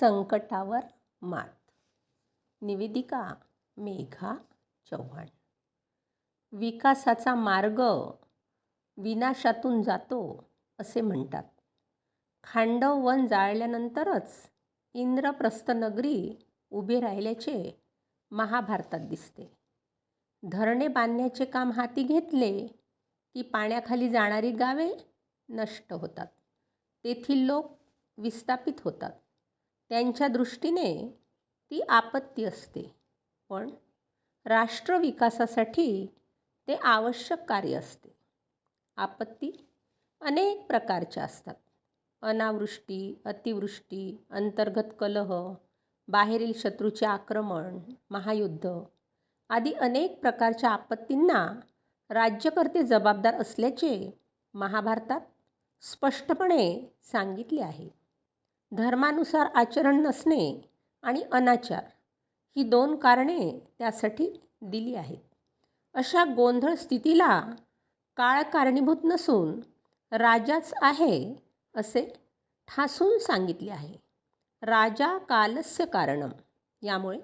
संकटावर मात. निवेदिका मेघा चव्हाण. विकासाचा मार्ग विनाशातून जातो असे म्हणतात. खांडव वन जाळल्यानंतरच इंद्रप्रस्थ नगरी उभे राहिल्याचे महाभारतात दिसते. धरणे बांधण्याचे काम हाती घेतले की पाण्याखाली जाणारी गावे नष्ट होतात. तेथील लोक विस्थापित होतात. त्यांच्या दृष्टीने ती आपत्ती असते. पण राष्ट्र विकासासाठी ते आवश्यक कार्य असते. आपत्ती अनेक प्रकारच्या असतात. अनावृष्टी अतिवृष्टी अंतर्गत कलह बाहेरील शत्रूचे आक्रमण महायुद्ध आदी अनेक प्रकारच्या आपत्तींना राज्यकर्ते जबाबदार असल्याचे महाभारतात स्पष्टपणे सांगितले आहे. धर्मानुसार आचरण नसणे आणि अनाचार ही दोन कारणे त्यासाठी दिली आहेत. अशा गोंधळ स्थितीला काळ कारणीभूत नसून राजाच आहे असे ठासून सांगितले आहे. राजा कालस्य कारणम यामुळे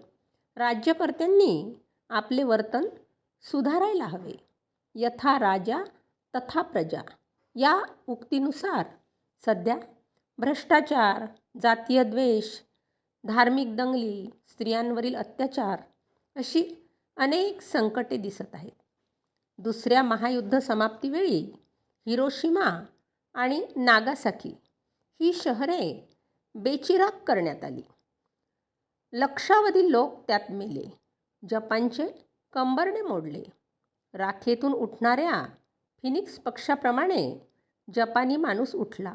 राज्यकर्त्यांनी आपले वर्तन सुधारायला हवे. यथा राजा तथा प्रजा या उक्तीनुसार सध्या भ्रष्टाचार जातीय द्वेष धार्मिक दंगली स्त्रियांवरील अत्याचार अशी अनेक संकटे दिसत आहेत. दुसऱ्या महायुद्ध समाप्तीवेळी हिरोशिमा आणि नागासाकी ही शहरे बेचिराग करण्यात आली. लक्षावधी लोक त्यात मेले. जपानचे कंबरणे मोडले. राखेतून उठणाऱ्या फिनिक्स पक्षाप्रमाणे जपानी माणूस उठला.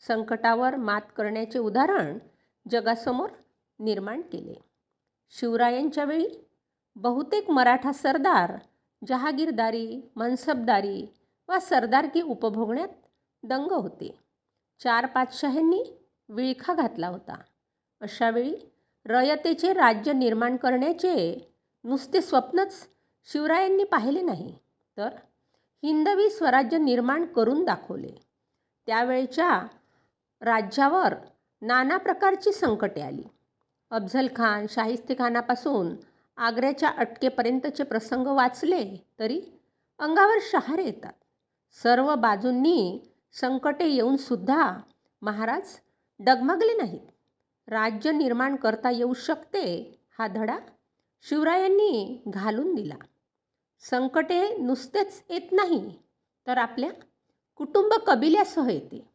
संकटावर मात करण्याचे उदाहरण जगासमोर निर्माण केले. शिवरायांच्या वेळी बहुतेक मराठा सरदार जहागीरदारी मनसबदारी वा सरदारकी उपभोगण्यात दंग होते. चार पाचशाह्यांनी विळखा घातला होता. अशावेळी रयतेचे राज्य निर्माण करण्याचे नुसते स्वप्नच शिवरायांनी पाहिले नाही. तर हिंदवी स्वराज्य निर्माण करून दाखवले. त्यावेळच्या राज्यावर नाना प्रकारची संकटे आली. अफझलखान शाहिस्तेखानापासून आग्र्याच्या अटकेपर्यंतचे प्रसंग वाचले तरी अंगावर शहारे येतात. सर्व बाजूंनी संकटे येऊनसुद्धा महाराज डगमगले नाहीत. राज्य निर्माण करता येऊ शकते हा धडा शिवरायांनी घालून दिला. संकटे नुसतेच येत नाही तर आपल्या कुटुंब कबिल्यासह येते.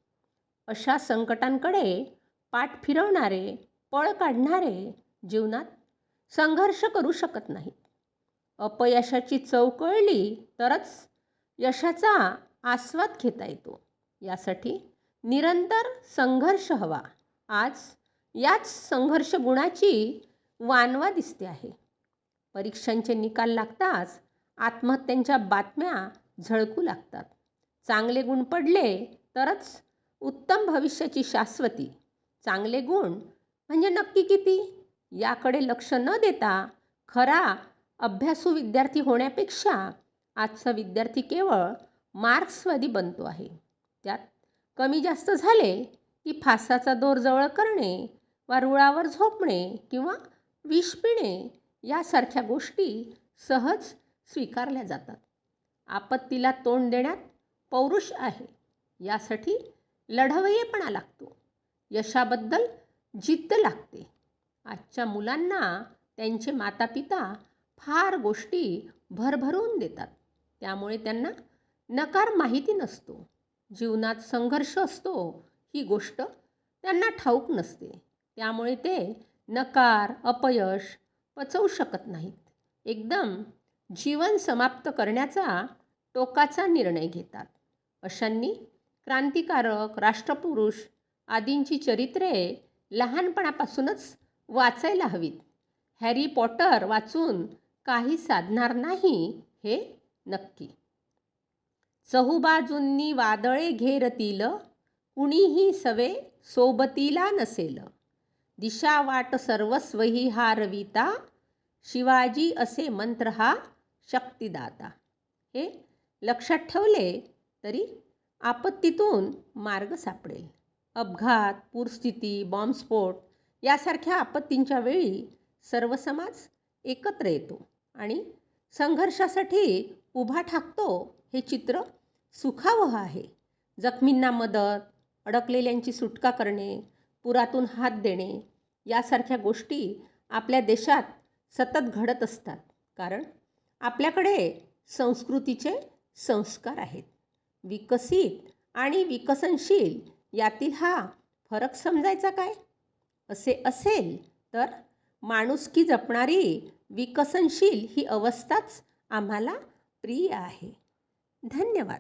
अशा संकटांकडे पाठ फिरवणारे पळ काढणारे जीवनात संघर्ष करू शकत नाहीत. अपयशाची चव कळली तरच यशाचा आस्वाद घेता येतो. यासाठी निरंतर संघर्ष हवा. आज याच संघर्ष गुणाची वानवा दिसते आहे. परीक्षांचे निकाल लागताच आत्महत्यांच्या बातम्या झळकू लागतात. चांगले गुण पडले तरच उत्तम भविष्याची शाश्वती. चांगले गुण म्हणजे नक्की किती? याकडे लक्ष न देता खरा अभ्यासू विद्यार्थी होण्यापेक्षा आजचा विद्यार्थी केवळ मार्क्सवादी बनतो आहे. त्यात कमी जास्त झाले की फासाचा दोर जवळ करणे वा रुळावर झोपणे किंवा विष पिणे यासारख्या गोष्टी सहज स्वीकारल्या जातात. आपत्तीला तोंड देण्यात पौरुष आहे. यासाठी लढवयेपणा लागतो. यशाबद्दल जिद्द लागते. आजच्या मुलांना त्यांचे मातापिता फार गोष्टी भरभरून देतात. त्यामुळे त्यांना नकार माहिती नसतो. जीवनात संघर्ष असतो ही गोष्ट त्यांना ठाऊक नसते. त्यामुळे ते नकार अपयश पचवू शकत नाहीत. एकदम जीवन समाप्त करण्याचा टोकाचा निर्णय घेतात. अशांनी क्रांतिकारक राष्ट्रपुरुष आदींची चरित्रे लहानपणापासूनच वाचायला हवीत. हॅरी पॉटर वाचून काही साधणार नाही हे नक्की. चहूबाजूंनी वादळे घेरतील कुणीही सवे सोबतीला नसेल. दिशा वाट सर्वस्वही हा रविता शिवाजी असे मंत्र हा शक्तिदाता. हे लक्षात ठेवले तरी आपत्तीतून मार्ग सापडेल. अपघात पूरस्थिती बॉम्बस्फोट यासारख्या आपत्तींच्या वेळी सर्व समाज एकत्र येतो आणि संघर्षासाठी उभा ठाकतो हे चित्र सुखावह आहे. जखमींना मदत अडकलेल्यांची सुटका करणे पुरातून हात देणे यासारख्या गोष्टी आपल्या देशात सतत घडत असतात. कारण आपल्याकडे संस्कृतीचे संस्कार आहेत. विकसित आणि विकसनशील यातील हा फरक समजायचा काय? असे असेल तर माणुसकी जपणारी विकसनशील ही अवस्थाच आम्हाला प्रिय आहे. धन्यवाद.